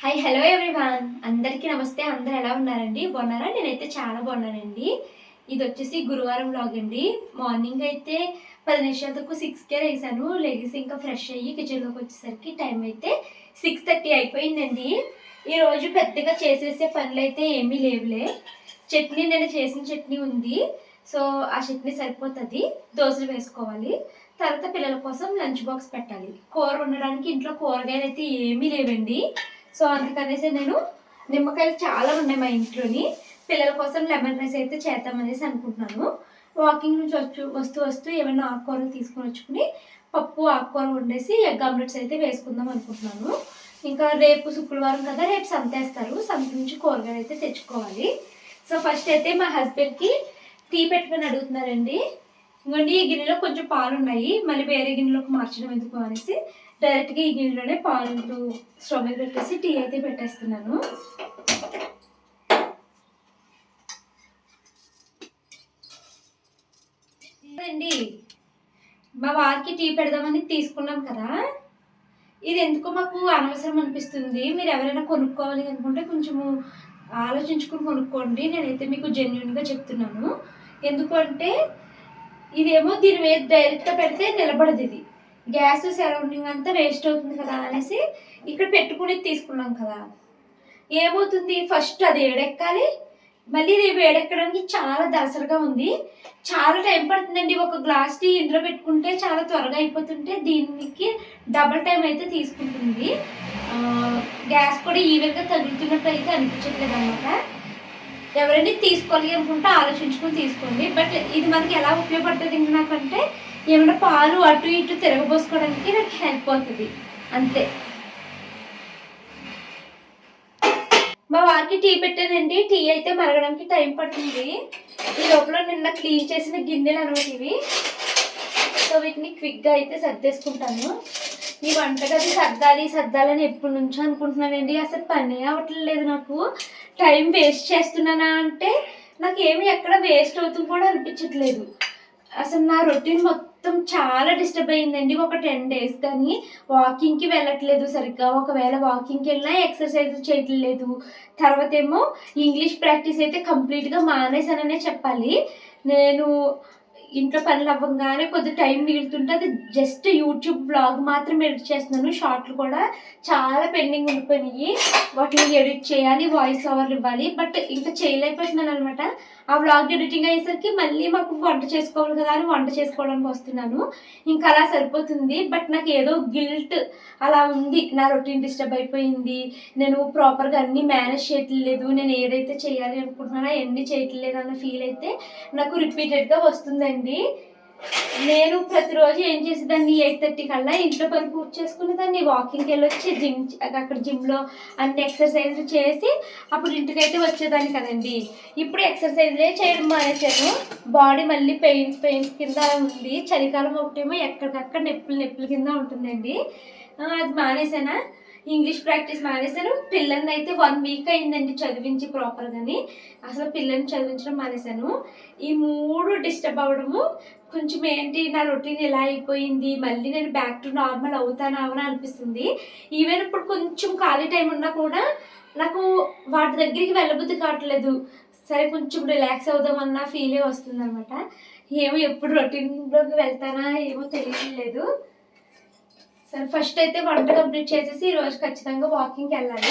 Hi hello everyone అందరికీ నమస్తే. అందరు ఎలా ఉన్నారండి? బాగున్నారా? నేనైతే చాలా బాగున్నానండి. ఇది వచ్చేసి గురువారం లాగ్ అండి. మార్నింగ్ అయితే పది నిమిషాలకు సిక్స్కే వేసాను లెగిసి ఇంకా ఫ్రెష్ అయ్యి కిచెన్లోకి వచ్చేసరికి టైం అయితే సిక్స్ థర్టీ అయిపోయిందండి. ఈరోజు పెద్దగా చేసేసే పనులు అయితే ఏమీ లేవులే. చట్నీ నేను చేసిన చట్నీ ఉంది. సో ఆ చట్నీ సరిపోతుంది. దోశలు వేసుకోవాలి. తర్వాత పిల్లల కోసం లంచ్ బాక్స్ పెట్టాలి. కూర ఉండడానికి ఇంట్లో కూరగాయలు అయితే ఏమీ లేవండి. సో అందుకనేసి నేను నిమ్మకాయలు చాలా ఉన్నాయి మా ఇంట్లోని. పిల్లల కోసం లెమన్ రైస్ అయితే చేద్దామనేసి అనుకుంటున్నాను. వాకింగ్ నుంచి వచ్చు వస్తూ వస్తూ ఏమైనా ఆకుకూరలు తీసుకొని వచ్చుకుని పప్పు ఆకుకూర వండేసి ఎగ్ ఆమ్లెట్స్ అయితే వేసుకుందాం అనుకుంటున్నాను. ఇంకా రేపు శుక్రవారం కదా రేపు సంతేస్తారు. సంత నుంచి కూరగాయలు అయితే తెచ్చుకోవాలి. సో ఫస్ట్ అయితే మా హస్బెండ్కి టీ పెట్టుకొని అడుగుతున్నారండి. ఇంకోండి ఈ గిన్నెలో కొంచెం పాలు ఉన్నాయి మళ్ళీ వేరే గిన్నెలోకి మార్చడం ఎందుకు అనేసి డైరెక్ట్గా ఈ గిన్నెలోనే పాలు స్టవ్ మీద పెట్టేసి టీ అయితే పెట్టేస్తున్నాను. అండి మా వారికి టీ పెడదామని తీసుకున్నాం కదా. ఇది ఎందుకో మాకు అనవసరం అనిపిస్తుంది. మీరు ఎవరైనా కొనుక్కోవాలి అనుకుంటే కొంచెము ఆలోచించుకుని కొనుక్కోండి. నేనైతే మీకు జెన్యున్గా చెప్తున్నాను. ఎందుకంటే ఇదేమో దీని మీద డైరెక్ట్గా పెడితే నిలబడదు ఇది. గ్యాస్ సరౌండింగ్ అంతా వేస్ట్ అవుతుంది కదా అనేసి ఇక్కడ పెట్టుకుని తీసుకున్నాం కదా. ఏమవుతుంది? ఫస్ట్ అది ఏడెక్కాలి. మళ్ళీ ఇది వేడెక్కడానికి చాలా దసరగా ఉంది. చాలా టైం పడుతుందండి. ఒక గ్లాస్ టీ ఇందులో పెట్టుకుంటే చాలా త్వరగా అయిపోతుంటే దీనికి డబల్ టైం అయితే తీసుకుంటుంది. గ్యాస్ కూడా ఈవెన్గా తగులుతున్నట్టు అయితే అనిపించట్లేదు అనమాట ఎవరైనా తీసుకోవాలి అనుకుంటే ఆలోచించుకొని తీసుకోండి. బట్ ఇది మనకి ఎలా ఉపయోగపడుతుంది ఇంకా నాకంటే ఏమైనా పాలు అటు ఇటు తిరగబోసుకోవడానికి నాకు హెల్ప్ అవుతుంది. అంతే. మా వారికి టీ పెట్టానండి. టీ అయితే మరగడానికి టైం పడుతుంది. ఈ లోపల నిన్న క్లీన్ చేసిన గిన్నెలు అనమాట ఇవి. సో వీటిని క్విక్గా అయితే సర్దేసుకుంటాను. ఈ వంటగది సర్దాలి సర్దాలని ఎప్పటి నుంచో అనుకుంటున్నానండి. అసలు పని అవ్వట్లేదు నాకు. టైం వేస్ట్ చేస్తున్నానా అంటే నాకు ఏమి ఎక్కడ వేస్ట్ అవుతుంది కూడా అనిపించట్లేదు. అసలు నా రొటీన్ మొత్తం చాలా డిస్టర్బ్ అయిందండి. ఒక టెన్ డేస్ కానీ వాకింగ్కి వెళ్ళట్లేదు సరిగ్గా. ఒకవేళ వాకింగ్కి వెళ్ళినా ఎక్సర్సైజ్ చేయట్లేదు. తర్వాత ఏమో ఇంగ్లీష్ ప్రాక్టీస్ అయితే కంప్లీట్గా మానేసాననే చెప్పాలి. నేను ఇంట్లో పనులు అవ్వగానే కొద్ది టైం మిగులుతుంటే అది జస్ట్ యూట్యూబ్ బ్లాగ్ మాత్రం ఎడిట్ చేస్తున్నాను. షార్ట్లు కూడా చాలా పెండింగ్ ఉండిపోయినాయి. వాటిని ఎడిట్ చేయాలి వాయిస్ ఓవర్లు ఇవ్వాలి. బట్ ఇంకా చేయలేకపోతున్నాను అనమాట ఆ వ్లాగ్ ఎడిటింగ్ అయ్యేసరికి మళ్ళీ మాకు వంట చేసుకోవాలి కదా అని వంట చేసుకోవడానికి వస్తున్నాను. ఇంకా అలా సరిపోతుంది. బట్ నాకు ఏదో గిల్ట్ అలా ఉంది. నా రొటీన్ డిస్టర్బ్ అయిపోయింది. నేను ప్రాపర్గా అన్నీ మేనేజ్ చేయట్లేదు. నేను ఏదైతే చేయాలి అనుకుంటున్నానో అవన్నీ చేయట్లేదు అన్న ఫీల్ అయితే నాకు రిపీటెడ్గా వస్తుందండి. నేను ప్రతిరోజు ఏం చేసేదాన్ని? ఎయిట్ థర్టీ కల్లా ఇంట్లో పని పూర్తి చేసుకుని దాన్ని వాకింగ్కి వెళ్ళొచ్చి జిమ్ అక్కడ జిమ్లో అన్ని ఎక్సర్సైజ్లు చేసి అప్పుడు ఇంటికైతే వచ్చేదాన్ని కదండి. ఇప్పుడు ఎక్సర్సైజ్లే చేయడం మానేశాను. బాడీ మళ్ళీ పెయిన్స్ పెయిన్స్ కింద ఉంది. చలికాలం ఒకటేమో ఎక్కడికక్కడ నొప్పులు నొప్పుల కింద ఉంటుందండి. అది మానేసానా ఇంగ్లీష్ ప్రాక్టీస్ మానేశాను. పిల్లల్ని అయితే వన్ వీక్ అయిందండి చదివించి ప్రాపర్గాని అసలు పిల్లల్ని చదివించడం మానేశాను. ఈ మూడు డిస్టర్బ్ అవ్వడము కొంచెం ఏంటి నా రొటీన్ ఎలా అయిపోయింది మళ్ళీ నేను బ్యాక్ టు నార్మల్ అవుతానా అని అనిపిస్తుంది. ఈవెన్ ఇప్పుడు కొంచెం ఖాళీ టైం ఉన్నా కూడా నాకు వాటి దగ్గరికి వెళ్ళబుద్ధి కావట్లేదు. సరే కొంచెం రిలాక్స్ అవుదామన్న ఫీలే వస్తుంది అనమాట ఏమో ఎప్పుడు రొటీన్లోకి వెళ్తానా ఏమో తెలియలేదు సరే ఫస్ట్ అయితే వంట కంప్లీట్ చేసేసి ఈరోజు ఖచ్చితంగా వాకింగ్కి వెళ్ళాలి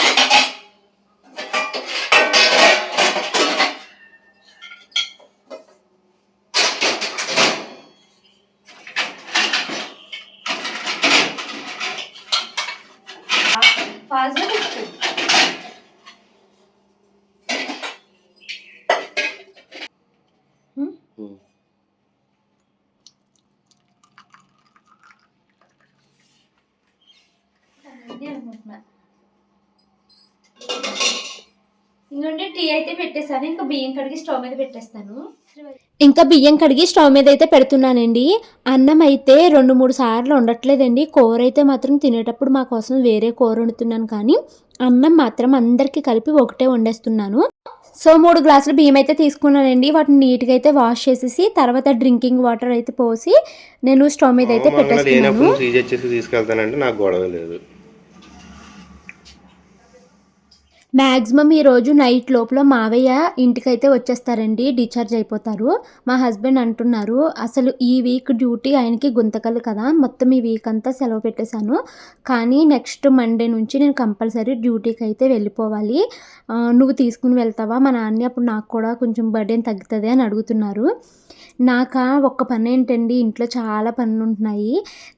ఫాస్ట్గా పెట్టు అది అనుకుంటున్నా ఇంకొంటే టీ పెట్టేస్తాను ఇంకా బియ్యం కడిగి స్టవ్ మీద పెట్టేస్తాను. ఇంకా బియ్యం కడిగి స్టవ్ మీద అయితే పెడుతున్నానండి. అన్నం అయితే రెండు మూడు సార్లు ఉండట్లేదండి కూర అయితే మాత్రం తినేటప్పుడు మా కోసం వేరే కూర వండుతున్నాను. కానీ అన్నం మాత్రం అందరికీ కలిపి ఒకటే వండేస్తున్నాను. సో మూడు గ్లాసులు బియ్యం అయితే తీసుకున్నానండి. వాటిని నీట్గా అయితే వాష్ చేసేసి తర్వాత డ్రింకింగ్ వాటర్ అయితే పోసి నేను స్టవ్ మీద అయితే వచ్చేసి తీసుకెళ్తానంటే నాకు గొడవ లేదు. మ్యాక్సిమం ఈరోజు నైట్ లోపల మావయ్య ఇంటికైతే వచ్చేస్తారండి డిశ్చార్జ్ అయిపోతారు. మా హస్బెండ్ అంటున్నారు అసలు ఈ వీక్ డ్యూటీ ఆయనకి గుంతకలు కదా మొత్తం ఈ వీక్ అంతా సెలవు పెట్టేశాను. కానీ నెక్స్ట్ మండే నుంచి నేను కంపల్సరీ డ్యూటీకి అయితే వెళ్ళిపోవాలి నువ్వు తీసుకుని వెళ్తావా? మా నాన్న అప్పుడు నాకు కూడా కొంచెం బర్డెన్ తగ్గుతుంది అని అడుగుతున్నారు. నాకా ఒక్క పని ఏంటండి ఇంట్లో చాలా పనులు ఉంటున్నాయి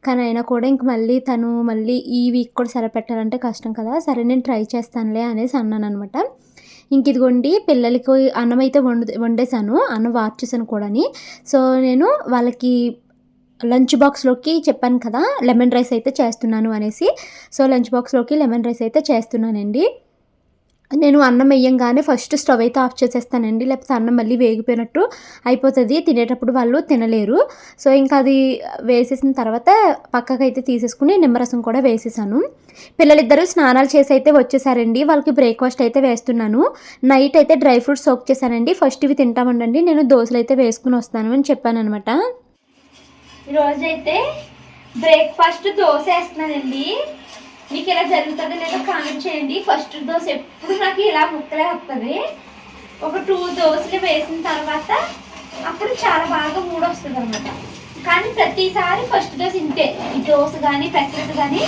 కానీ అయినా కూడా ఇంక మళ్ళీ తను మళ్ళీ ఈ వీక్ కూడా సరిపెట్టాలంటే పెట్టాలంటే కష్టం కదా. సరే నేను ట్రై చేస్తానులే అనేసి అన్నాను అనమాట ఇంక ఇదిగోండి పిల్లలకి అన్నం అయితే వండు వండేసాను అన్నం వార్చేసాను కూడాని. సో నేను వాళ్ళకి లంచ్ బాక్స్లోకి చెప్పాను కదా లెమన్ రైస్ అయితే చేస్తున్నాను అనేసి. సో లంచ్ బాక్స్లోకి లెమన్ రైస్ అయితే చేస్తున్నానండి. నేను అన్నం వేయంగానే ఫస్ట్ స్టవ్ అయితే ఆఫ్ చేసేస్తానండి. లేకపోతే అన్నం మళ్ళీ వేగిపోయినట్టు అయిపోతుంది. తినేటప్పుడు వాళ్ళు తినలేరు. సో ఇంకా అది వేసేసిన తర్వాత పక్కకైతే తీసేసుకుని నిమ్మరసం కూడా వేసేసాను. పిల్లలిద్దరూ స్నానాలు చేసి అయితే వచ్చేసారండి. వాళ్ళకి బ్రేక్ఫాస్ట్ అయితే వేస్తున్నాను. నైట్ అయితే డ్రై ఫ్రూట్స్ సోక్ చేశానండి. ఫస్ట్ ఇవి తింటామండి నేను దోశలు అయితే వేసుకుని వస్తాను అని చెప్పాను అనమాట ఈరోజు బ్రేక్ఫాస్ట్ దోశ వేస్తున్నానండి. మీకు ఇలా జరుగుతుందో లేదో కామెంట్ చేయండి. ఫస్ట్ దోశ ఎప్పుడు నాకు ఇలా ముక్కలే వస్తుంది ఒక టూ దోశలు వేసిన తర్వాత అప్పుడు చాలా బాగా మూడు వస్తుంది అనమాట కానీ ప్రతిసారి ఫస్ట్ దోశ ఇంతే. ఈ దోశ కానీ పెసరట్ కానీ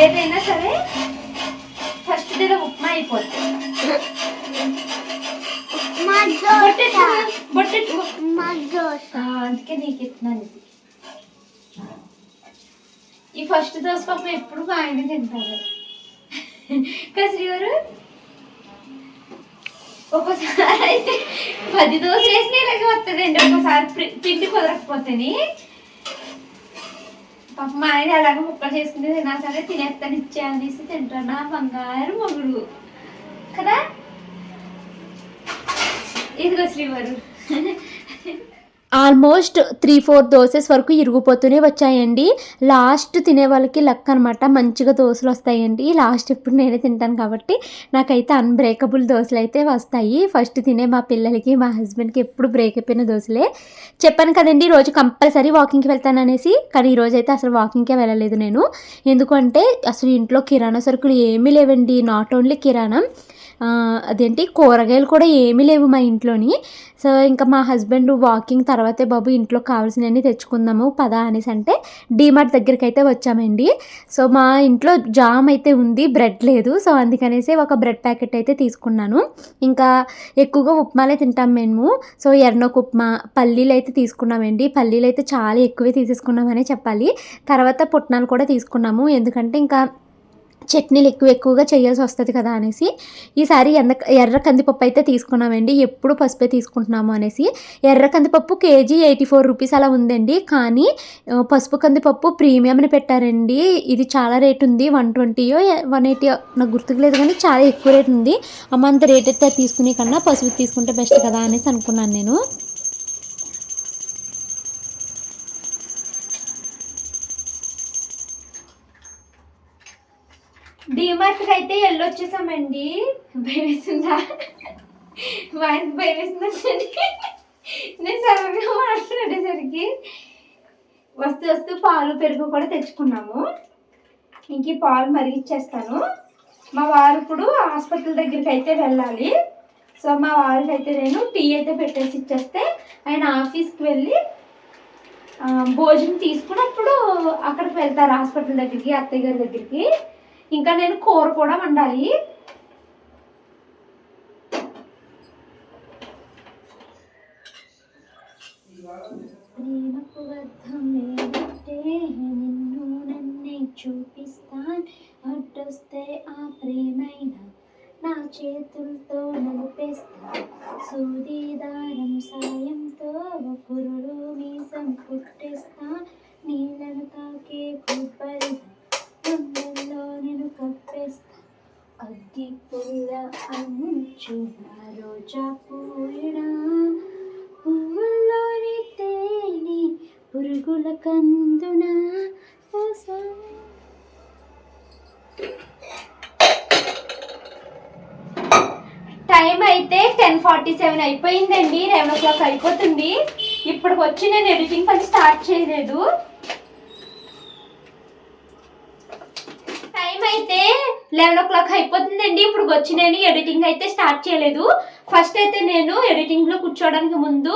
ఏదైనా సరే ఫస్ట్ డే ఉప్మా అయిపోతుంది అందుకే నీకు ఇస్తున్నాను. ఈ ఫస్ట్ దోశ పప్పు ఎప్పుడు మా ఆయన తింటారు కసిరి ఒక్కసారి ఒక్కోసారి అయితే పది దోశలు వేసిన ఇలాగే వస్తుందండి ఒక్కసారి పిండి కుదరకపోతేని పాప మా ఆయన అలాగే ముక్కలు చేసుకుంటే తినా సరే తినేస్తాను ఇచ్చే అనేసి తింటాను నా బంగారు మొగుడు. కదా? ఇదిగో శ్రీవారు. ఆల్మోస్ట్ త్రీ ఫోర్ దోసెస్ వరకు ఇరిగిపోతూనే వచ్చాయండి. లాస్ట్ తినే వాళ్ళకి లక్ అనమాట మంచిగా దోశలు వస్తాయండి. లాస్ట్ ఇప్పుడు నేనే తింటాను కాబట్టి నాకైతే అన్బ్రేకబుల్ దోశలు అయితే వస్తాయి. ఫస్ట్ తినే మా పిల్లలకి మా హస్బెండ్కి ఎప్పుడు బ్రేక్ అయిపోయిన దోశలే. చెప్పాను కదండి రోజు కంపల్సరీ వాకింగ్కి వెళ్తాను అనేసి. కానీ ఈ రోజు అయితే అసలు వాకింగ్కే వెళ్ళలేదు నేను. ఎందుకంటే అసలు ఇంట్లో కిరాణా సరుకులు ఏమీ లేవండి. నాట్ ఓన్లీ కిరాణం అదేంటి? కూరగాయలు కూడా ఏమీ లేవు మా ఇంట్లోని. సో ఇంకా మా హస్బెండ్ వాకింగ్ తర్వాతే బాబు ఇంట్లో కావాల్సినవన్నీ తెచ్చుకుందాము పదా అనేసి అంటే డీమార్ట్ దగ్గరికి అయితే వచ్చామండి. సో మా ఇంట్లో జామ్ అయితే ఉంది బ్రెడ్ లేదు. సో అందుకనేసి ఒక బ్రెడ్ ప్యాకెట్ అయితే తీసుకున్నాను. ఇంకా ఎక్కువగా ఉప్మాలే తింటాం మేము. సో ఎర్నొక ఉప్మా పల్లీలు అయితే తీసుకున్నామండి. పల్లీలు అయితే చాలా ఎక్కువే తీసేసుకున్నామనే చెప్పాలి. తర్వాత పుట్నాలు కూడా తీసుకున్నాము. ఎందుకంటే ఇంకా చట్నీలు ఎక్కువ ఎక్కువగా చేయాల్సి వస్తుంది కదా అనేసి ఈసారి ఎర్ర ఎర్ర కందిపప్పు అయితే తీసుకున్నామండి. ఎప్పుడు పసుపే తీసుకుంటున్నాము అనేసి. ఎర్ర కందిపప్పు కేజీ ఎయిటీ ఫోర్ రూపీస్ అలా ఉందండి. కానీ పసుపు కందిపప్పు ప్రీమియంని పెట్టారండి. ఇది చాలా రేట్ ఉంది. వన్ ట్వంటీయో వన్ ఎయిటీ నాకు గుర్తుకు లేదు కానీ చాలా ఎక్కువ రేట్ ఉంది. అమ్మ అంత రేట్ అయితే తీసుకునే కన్నా పసుపు తీసుకుంటే బెస్ట్ కదా అనేసి అనుకున్నాను నేను. డిమార్ట్కి అయితే వెళ్ళొచ్చేసామండి భయం వేసిందా మా భయం వేసిందండి నేను సరదాగా మాట్లాడేసరికి వస్తూ వస్తూ పాలు పెరుగు కూడా తెచ్చుకున్నాము. ఇంక పాలు మరిగిచ్చేస్తాను. మా వారు ఇప్పుడు హాస్పిటల్ దగ్గరికి అయితే వెళ్ళాలి. సో మా వారికి అయితే నేను టీ అయితే పెట్టేసి ఇచ్చేస్తే ఆయన ఆఫీస్కి వెళ్ళి భోజనం తీసుకున్నప్పుడు అక్కడికి వెళ్తారు హాస్పిటల్ దగ్గరికి అత్తయ్య గారి దగ్గరికి. ఇంకా నేను కూర కూడా వండాలి. నిన్ను నన్నే చూపిస్తాన్ అడ్డొస్తే ఆ ప్రేమైనా నా చేతులతో నలిపేస్తా సూదిదారం సాయంతో పురుడు మీసం పుట్టేస్తా నా పువ్వుల్లోని తేనె పురుగుల కందున టైం అయితే టెన్ ఫార్టీ సెవెన్ అయిపోయిందండి లెవెన్ ఓ క్లాక్ అయిపోతుంది. ఇప్పుడు వచ్చి నేను ఎడిటింగ్ పని స్టార్ట్ చేయలేదు. టైం అయితే లెవెన్ ఓ క్లాక్ అయిపోతుందండి ఇప్పుడు వచ్చి నేను ఎడిటింగ్ అయితే స్టార్ట్ చేయలేదు. ఫస్ట్ అయితే నేను ఎడిటింగ్లో కూర్చోవడానికి ముందు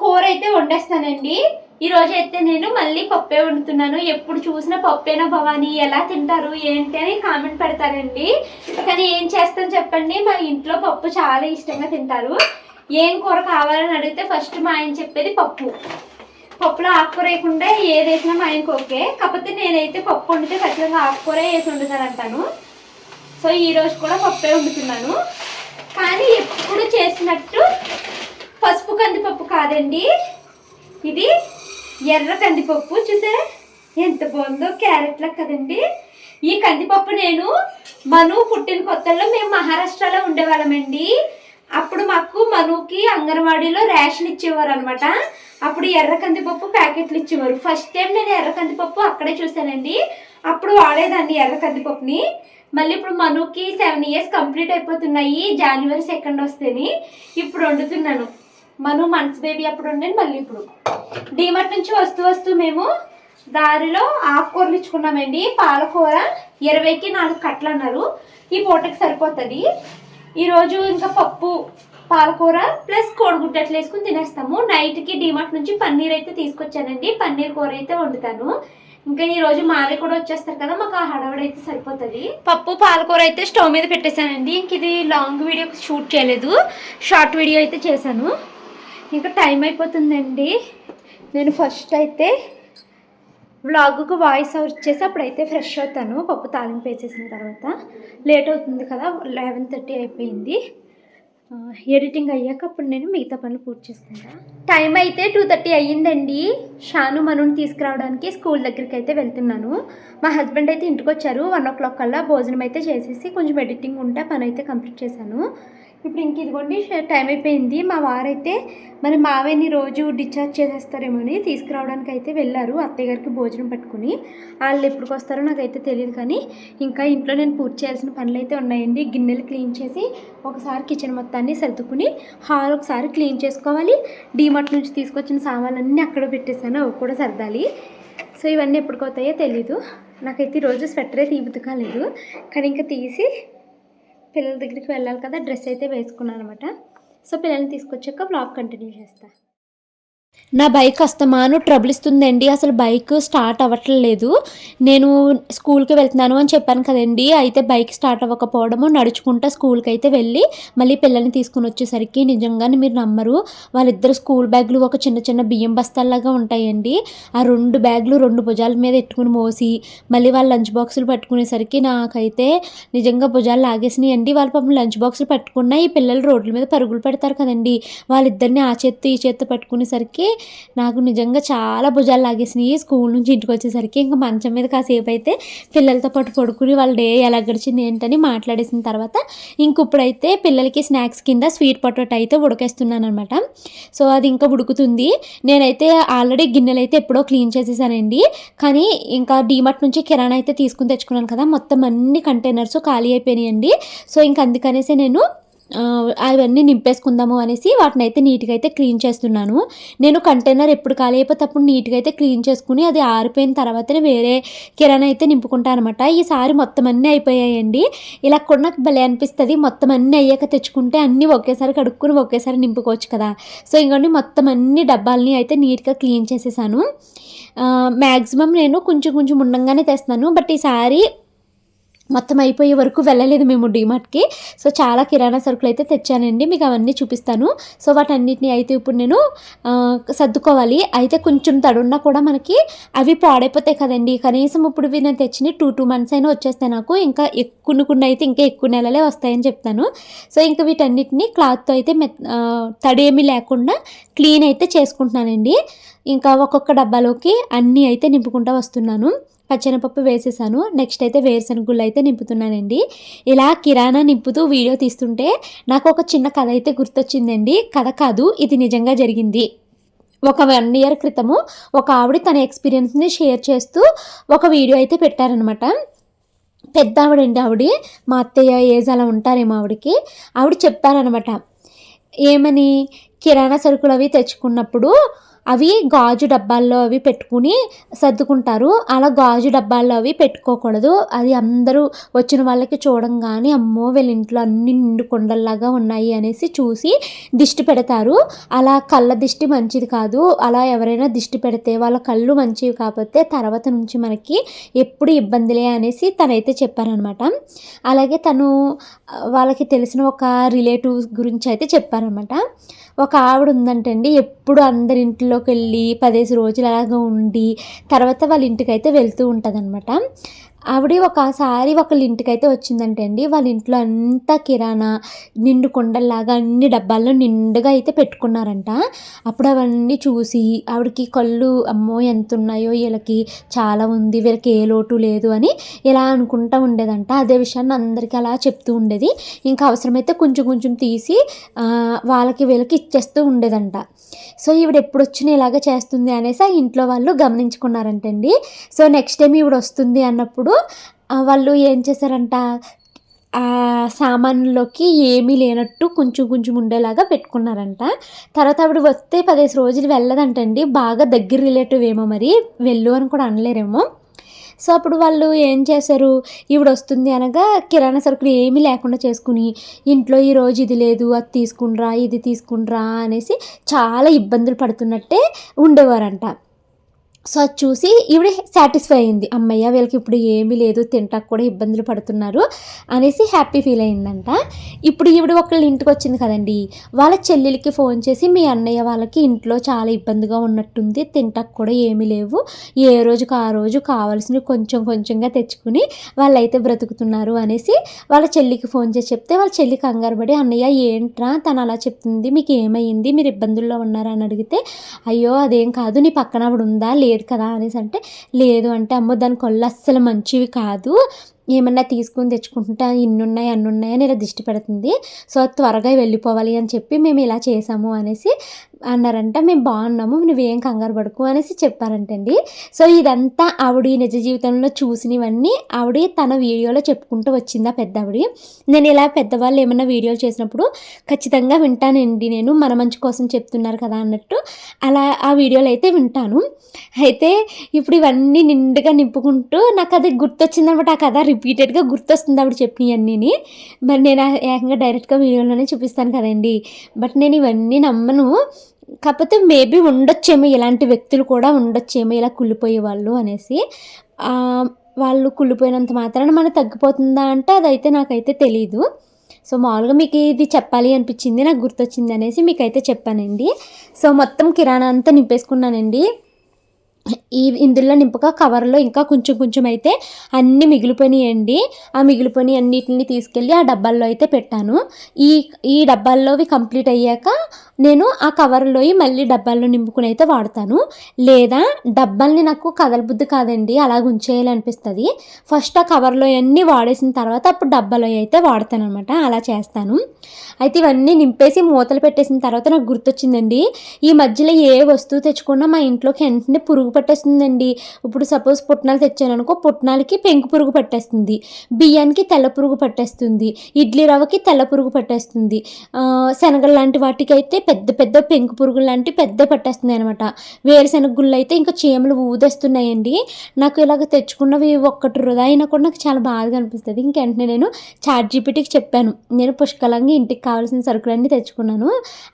కూర అయితే వండేస్తానండి. ఈ రోజు అయితే నేను మళ్ళీ పప్పే వండుతున్నాను. ఎప్పుడు చూసినా పప్పేనా భవాని? ఎలా తింటారు? ఏంటి అని కామెంట్ పెడతారండి. కానీ ఏం చేస్తాను చెప్పండి. మా ఇంట్లో పప్పు చాలా ఇష్టంగా తింటారు. ఏం కూర కావాలని అడిగితే ఫస్ట్ మా ఆయన చెప్పేది పప్పు. పప్పులో ఆకుకూర వేయకుండా ఏది వేసినా మా ఆయనకు ఓకే. కాకపోతే నేనైతే పప్పు వండితే ఖచ్చితంగా ఆకుకూర వేసి వండుతానంటాను. సో ఈరోజు కూడా పప్పే వండుతున్నాను. కానీ ఎప్పుడు చేసినట్టు పసుపు కందిపప్పు కాదండి. ఇది ఎర్ర కందిపప్పు చూసారా? ఎంత బాగుందో క్యారెట్లా కదండి. ఈ కందిపప్పు నేను మను పుట్టిన కొత్తలో మేము మహారాష్ట్రలో ఉండేవాళ్ళమండి. అప్పుడు మాకు మనుకి అంగన్వాడీలో రేషన్ ఇచ్చేవారు అనమాట అప్పుడు ఎర్ర కందిపప్పు ప్యాకెట్లు ఇచ్చేవారు. ఫస్ట్ టైం నేను ఎర్ర కందిపప్పు అక్కడే చూసానండి అప్పుడు వాడేదాన్ని ఎర్ర కందిపప్పుని. మళ్ళీ ఇప్పుడు మనుకి సెవెన్ ఇయర్స్ కంప్లీట్ అయిపోతున్నాయి. జనవరి సెకండ్ వస్తేని ఇప్పుడు వండుతున్నాను. మను మంత్స్ బేబీ అప్పుడు ఉండండి మళ్ళీ ఇప్పుడు. డీమార్ట్ నుంచి వస్తూ వస్తూ మేము దారిలో ఆకుకూరలు ఇచ్చుకున్నామండి. పాలకూర ఇరవైకి నాలుగు కట్టలు అన్నారు. ఈ పూటకి సరిపోతుంది. ఈరోజు ఇంకా పప్పు పాలకూర ప్లస్ కోడిగుడ్డు అట్లా వేసుకుని తినేస్తాము నైట్కి డీమార్ట్ నుంచి పన్నీర్ అయితే తీసుకొచ్చానండి. పన్నీర్ కూర అయితే వండుతాను. ఇంకా ఈ రోజు మావి కూడా వచ్చేస్తారు కదా మాకు ఆ హడావిడి అయితే సరిపోతుంది. పప్పు పాలకూర అయితే స్టవ్ మీద పెట్టేశానండి. ఇంక ఇది లాంగ్ వీడియో షూట్ చేయలేదు. షార్ట్ వీడియో అయితే చేశాను. ఇంకా టైం అయిపోతుందండి. నేను ఫస్ట్ అయితే వ్లాగ్కు వాయిస్ ఓవర్ చేసి అప్పుడైతే ఫ్రెష్ అవుతాను. పప్పు తాలింపు వేసేసిన తర్వాత. లేట్ అవుతుంది కదా లెవెన్ థర్టీ అయిపోయింది. ఎడిటింగ్ అయ్యాక అప్పుడు నేను మిగతా పనులు పూర్తి చేసుకుంటా. టైం అయితే టూ థర్టీ అయ్యిందండి. షాను మనుని తీసుకురావడానికి స్కూల్ దగ్గరికి అయితే వెళ్తున్నాను. మా హస్బెండ్ అయితే ఇంటికి వచ్చారు. వన్ ఓ క్లాక్ కల్లా భోజనం అయితే చేసేసి కొంచెం ఎడిటింగ్ ఉంటే పని అయితే కంప్లీట్ చేశాను. ఇప్పుడు ఇంక ఇదిగోండి టైం అయిపోయింది. మా వారైతే మరి మావేని రోజు డిశ్చార్జ్ చేసేస్తారేమో అని తీసుకురావడానికి అయితే వెళ్ళారు అత్తయ్య గారికి భోజనం పెట్టుకుని. వాళ్ళు ఎప్పటికి వస్తారో నాకైతే తెలియదు కానీ ఇంకా ఇంట్లో నేను పూర్తి చేయాల్సిన పనులు అయితే ఉన్నాయండి. గిన్నెలు క్లీన్ చేసి ఒకసారి కిచెన్ మొత్తాన్ని సర్దుకుని హాల్ ఒకసారి క్లీన్ చేసుకోవాలి. డీమార్ట్ నుంచి తీసుకొచ్చిన సామాన్లన్నీ అక్కడ పెట్టేశాను అవి కూడా సర్దాలి. సో ఇవన్నీ ఎప్పటికవుతాయో తెలీదు. నాకైతే ఈరోజు స్వెటర్ అయితే కాలేదు. కానీ ఇంకా తీసి పిల్లల దగ్గరికి వెళ్ళాలి కదా డ్రెస్ అయితే వేసుకున్నాను అనమాట సో పిల్లల్ని తీసుకొచ్చాక బ్లాగ్ కంటిన్యూ చేస్తాను నా బైక్ అస్తమాను ట్రబుల్ ఇస్తుందండి అసలు బైక్ స్టార్ట్ అవ్వట్లేదు. నేను స్కూల్కి వెళ్తున్నాను అని చెప్పాను కదండి. అయితే బైక్ స్టార్ట్ అవ్వకపోవడము నడుచుకుంటా స్కూల్కి అయితే వెళ్ళి మళ్ళీ పిల్లల్ని తీసుకుని వచ్చేసరికి నిజంగానే మీరు నమ్మరు. వాళ్ళిద్దరు స్కూల్ బ్యాగులు ఒక చిన్న చిన్న బియ్యం బస్తాల్లాగా ఉంటాయండి. ఆ రెండు బ్యాగులు రెండు భుజాల మీద ఎట్టుకుని మోసి మళ్ళీ వాళ్ళ లంచ్ బాక్సులు పట్టుకునేసరికి నాకైతే నిజంగా భుజాలు లాగేసినాయండి. వాళ్ళ పాపం లంచ్ బాక్సులు పట్టుకున్న ఈ పిల్లలు రోడ్ల మీద పరుగులు పెడతారు కదండి. వాళ్ళిద్దరిని ఆ చేత్తో ఈ చేత్తో పట్టుకునేసరికి నాకు నిజంగా చాలా భుజాలు లాగేసినాయి స్కూల్ నుంచి ఇంటికి వచ్చేసరికి. ఇంకా మంచం మీద కాసేపు అయితే పిల్లలతో పాటు పడుకుని వాళ్ళ డే ఎలా గడిచింది ఏంటని మాట్లాడేసిన తర్వాత ఇంక ఇప్పుడైతే పిల్లలకి స్నాక్స్ కింద స్వీట్ పొటాటో అయితే ఉడకేస్తున్నాను అనమాట సో అది ఇంకా ఉడుకుతుంది. నేనైతే ఆల్రెడీ గిన్నెలు అయితే ఎప్పుడో క్లీన్ చేసేసానండి. కానీ ఇంకా డీమార్ట్ నుంచి కిరాణా అయితే తీసుకుని తెచ్చుకున్నాను కదా మొత్తం అన్ని కంటైనర్స్ ఖాళీ అయిపోయినాయండి. సో ఇంక అందుకనేసి నేను అవన్నీ నింపేసుకుందాము అనేసి వాటిని అయితే నీట్గా అయితే క్లీన్ చేస్తున్నాను. నేను కంటైనర్ ఎప్పుడు ఖాళీ అయిపోతే అప్పుడు నీట్గా అయితే క్లీన్ చేసుకుని అది ఆరిపోయిన తర్వాతనే వేరే కిరాణా అయితే నింపుకుంటాను అనమాట ఈసారి మొత్తం అన్నీ అయిపోయాయండి. ఇలా కూడా నాకు భలే అనిపిస్తుంది. మొత్తం అన్నీ అయ్యాక తెచ్చుకుంటే అన్నీ ఒకేసారి కడుక్కుని ఒకేసారి నింపుకోవచ్చు కదా. సో ఇంకోండి మొత్తం అన్ని డబ్బాలని అయితే నీట్గా క్లీన్ చేసేసాను. మ్యాక్సిమం నేను కొంచెం కొంచెం ఉండంగానే తెస్తాను బట్ ఈసారి మొత్తం అయిపోయే వరకు వెళ్ళలేదు మేము డిమార్ట్కి సో చాలా కిరాణా సరుకులు అయితే తెచ్చానండి. మీకు అవన్నీ చూపిస్తాను. సో వాటన్నిటిని అయితే ఇప్పుడు నేను సర్దుకోవాలి. అయితే కొంచెం తడున్నా కూడా మనకి అవి పాడైపోతాయి కదండి. కనీసం ఇప్పుడు ఇవి నేను తెచ్చిన టూ టూ మంత్స్ అయినా వచ్చేస్తాయి నాకు. ఇంకా ఎక్కువ కొన్ని అయితే ఇంకా ఎక్కువ నెలలే వస్తాయని చెప్తాను. సో ఇంకా వీటన్నిటిని క్లాత్తో అయితే మెత్ తడేమీ తడి లేకుండా క్లీన్ అయితే చేసుకుంటున్నానండి. ఇంకా ఒక్కొక్క డబ్బాలోకి అన్నీ అయితే నింపుకుంటూ వస్తున్నాను. పచ్చనపప్పు వేసేసాను. నెక్స్ట్ అయితే వేరుశనగ గుళ్ళు అయితే నింపుతున్నానండి. ఇలా కిరాణా నింపుతూ వీడియో తీస్తుంటే నాకు ఒక చిన్న కథ అయితే గుర్తొచ్చిందండి. కథ కాదు ఇది నిజంగా జరిగింది. ఒక వన్ ఇయర్ క్రితము ఒక ఆవిడ తన ఎక్స్పీరియన్స్ని షేర్ చేస్తూ ఒక వీడియో అయితే పెట్టారనమాట పెద్ద ఆవిడండి ఆవిడ. మా అత్తయ్య ఏజ్ అలా ఉంటారేమో ఆవిడకి. ఆవిడ చెప్పారనమాట ఏమని? కిరాణా సరుకులు అవి తెచ్చుకున్నప్పుడు అవి గాజు డబ్బాల్లో అవి పెట్టుకుని సర్దుకుంటారు. అలా గాజు డబ్బాల్లో అవి పెట్టుకోకూడదు. అది అందరూ వచ్చిన వాళ్ళకి చూడంగానే అమ్మో వీళ్ళ ఇంట్లో అన్ని నిండు కొండల్లాగా ఉన్నాయి అనేసి చూసి దిష్టి పెడతారు. అలా కళ్ళ దిష్టి మంచిది కాదు. అలా ఎవరైనా దిష్టి పెడితే వాళ్ళ కళ్ళు మంచివి కాకపోతే తర్వాత నుంచి మనకి ఎప్పుడు ఇబ్బందిలే అనేసి తనైతే చెప్పారనమాట. అలాగే తను వాళ్ళకి తెలిసిన ఒక రిలేటివ్స్ గురించి అయితే చెప్పారనమాట. ఒక ఆవిడ ఉందంటండి. ఎప్పుడు అందరి ఇంట్లోకి వెళ్ళి పదేసి రోజులు అలాగా ఉండి తర్వాత వాళ్ళ ఇంటికి అయితే వెళ్తూ ఉంటుందన్నమాట. ఆవిడ ఒకసారి ఒకళ్ళ ఇంటికైతే వచ్చిందంటే అండి వాళ్ళ ఇంట్లో అంతా కిరాణా నిండు కుండల్లాగా అన్ని డబ్బాల్లో నిండుగా అయితే పెట్టుకున్నారంట. అప్పుడు అవన్నీ చూసి ఆవిడకి కళ్ళు అమ్మో ఎంత ఉన్నాయో వీళ్ళకి చాలా ఉంది వీళ్ళకి ఏ లోటు లేదు అని ఇలా అనుకుంటా ఉండేదంట. అదే విషయాన్ని అందరికీ అలా చెప్తూ ఉండేది. ఇంకా అవసరమైతే కొంచెం కొంచెం తీసి వాళ్ళకి వీళ్ళకి ఇచ్చేస్తూ ఉండేదంట. సో ఈవిడ ఎప్పుడు వచ్చినా ఇలాగే చేస్తుంది అనేసి ఆ ఇంట్లో వాళ్ళు గమనించుకున్నారంటండి. సో నెక్స్ట్ టైం ఈవిడ వస్తుంది అన్నప్పుడు అప్పుడు వాళ్ళు ఏం చేశారంట సామాన్లోకి ఏమీ లేనట్టు కొంచెం కొంచెం ఉండేలాగా పెట్టుకున్నారంట. తర్వాత ఆవిడ వస్తే పదిహేను రోజులు వెళ్ళదంటండి. బాగా దగ్గర రిలేటివ్ ఏమో మరి. వెళ్ళు అని కూడా అనలేరేమో. సో అప్పుడు వాళ్ళు ఏం చేశారు? ఈవిడ వస్తుంది అనగా కిరాణా సరుకులు ఏమీ లేకుండా చేసుకుని ఇంట్లో ఈ రోజు ఇది లేదు అది తీసుకునిరా ఇది తీసుకునిరా అనేసి చాలా ఇబ్బందులు పడుతున్నట్టే ఉండేవారంట. సో అది చూసి ఈవిడ సాటిస్ఫై అయింది. అమ్మయ్య వీళ్ళకి ఇప్పుడు ఏమీ లేదు తింటాక కూడా ఇబ్బందులు పడుతున్నారు అనేసి హ్యాపీ ఫీల్ అయిందంట. ఇప్పుడు ఈవిడ ఒకళ్ళ ఇంటికి వచ్చింది కదండి. వాళ్ళ చెల్లెలకి ఫోన్ చేసి మీ అన్నయ్య వాళ్ళకి ఇంట్లో చాలా ఇబ్బందిగా ఉన్నట్టుంది తింటాక కూడా ఏమీ లేవు. ఏ రోజుకు ఆ రోజు కావాల్సినవి కొంచెం కొంచెంగా తెచ్చుకుని వాళ్ళైతే బ్రతుకుతున్నారు అనేసి వాళ్ళ చెల్లికి ఫోన్ చేసి చెప్తే వాళ్ళ చెల్లి కంగారు పడి అన్నయ్య ఏంట్రా తను అలా చెప్తుంది మీకు ఏమైంది మీరు ఇబ్బందుల్లో ఉన్నారా? అని అడిగితే అయ్యో అదేం కాదు నీ పక్కన ఆవిడ ఉందా లేదు కదా అనేసి అంటే లేదు అంటే అమ్మో దాని కళ్ళు అస్సలు మంచివి కాదు. ఏమన్నా తీసుకుని తెచ్చుకుంటా ఇన్ని ఉన్నాయి అన్ని ఉన్నాయి అని ఇలా దిష్టి పెడుతుంది. సో త్వరగా వెళ్ళిపోవాలి అని చెప్పి మేము ఇలా చేసాము అనేసి అన్నారంట మేము బాగున్నాము నువ్వేం కంగారు పడుకు అనేసి చెప్పారంటండి. సో ఇదంతా ఆవిడ నిజ జీవితంలో చూసినవన్నీ ఆవిడ తన వీడియోలో చెప్పుకుంటూ వచ్చిందా పెద్ద ఆవిడ నేను ఇలా పెద్దవాళ్ళు ఏమైనా వీడియోలు చేసినప్పుడు ఖచ్చితంగా వింటానండి నేను మన మంచి కోసం చెప్తున్నారు కదా అన్నట్టు అలా ఆ వీడియోలు అయితే వింటాను. అయితే ఇప్పుడు ఇవన్నీ నిండుగా నింపుకుంటూ నాకు అది గుర్తొచ్చిందనమాట ఆ కథ రిపీటెడ్గా గుర్తొస్తుంది ఆవిడ చెప్పినవన్నీ మరి నేను ఏకంగా డైరెక్ట్గా వీడియోలోనే చూపిస్తాను కదండి. బట్ నేను ఇవన్నీ నమ్మను. కాకపోతే మేబీ ఉండొచ్చేమో ఇలాంటి వ్యక్తులు కూడా ఉండొచ్చేమో ఇలా కుళ్ళిపోయే వాళ్ళు అనేసి వాళ్ళు కుళ్ళిపోయినంత మాత్రాన మనం తగ్గిపోతుందా అంటే అదైతే నాకైతే తెలీదు. సో మామూలుగా మీకు ఇది చెప్పాలి అనిపించింది నాకు గుర్తొచ్చింది అనేసి మీకైతే చెప్పానండి. సో మొత్తం కిరాణా అంతా నింపేసుకున్నానండి. ఈ ఇందులో నింపక కవర్లో ఇంకా కొంచెం కొంచెం అయితే అన్నీ మిగిలిపోయినాయండి. ఆ మిగిలిపోయిన అన్నిటిని తీసుకెళ్ళి ఆ డబ్బాల్లో అయితే పెట్టాను. ఈ ఈ డబ్బాల్లోవి కంప్లీట్ అయ్యాక నేను ఆ కవర్లోవి మళ్ళీ డబ్బాల్లో నింపుకుని అయితే వాడతాను. లేదా డబ్బాల్ని నాకు కదలబుద్ధి కాదండి అలా ఉంచేయాలనిపిస్తుంది. ఫస్ట్ ఆ కవర్లో అన్నీ వాడేసిన తర్వాత అప్పుడు డబ్బాలో అయితే వాడతాను అనమాట అలా చేస్తాను. అయితే ఇవన్నీ నింపేసి మూతలు పెట్టేసిన తర్వాత నాకు గుర్తొచ్చిందండి ఈ మధ్యలో ఏ వస్తువు తెచ్చుకున్నా మా ఇంట్లోకి వెంటనే పురుగు పట్టేస్తుందండి. ఇప్పుడు సపోజ్ పుట్నాలు తెచ్చాను అనుకో పుట్నాలకి పెంకు పురుగు పట్టేస్తుంది. బియ్యానికి తెల్ల పురుగు పట్టేస్తుంది. ఇడ్లీ రవ్వకి తెల్ల పురుగు పట్టేస్తుంది. శనగలు లాంటి వాటికి అయితే పెద్ద పెద్ద పెంకు పురుగులు లాంటి పెద్ద పట్టేస్తుంది అనమాట వేరుశనగ గుళ్ళు అయితే ఇంకా చీమలు ఊదేస్తున్నాయండి. నాకు ఇలాగ తెచ్చుకున్నవి ఒక్కటి వృధా అయినా కూడా నాకు చాలా బాధగా అనిపిస్తుంది. ఇంకెంటనే నేను చాట్ జీపీటీకి చెప్పాను. నేను పుష్కలంగా ఇంటికి కావాల్సిన సరుకులన్నీ తెచ్చుకున్నాను.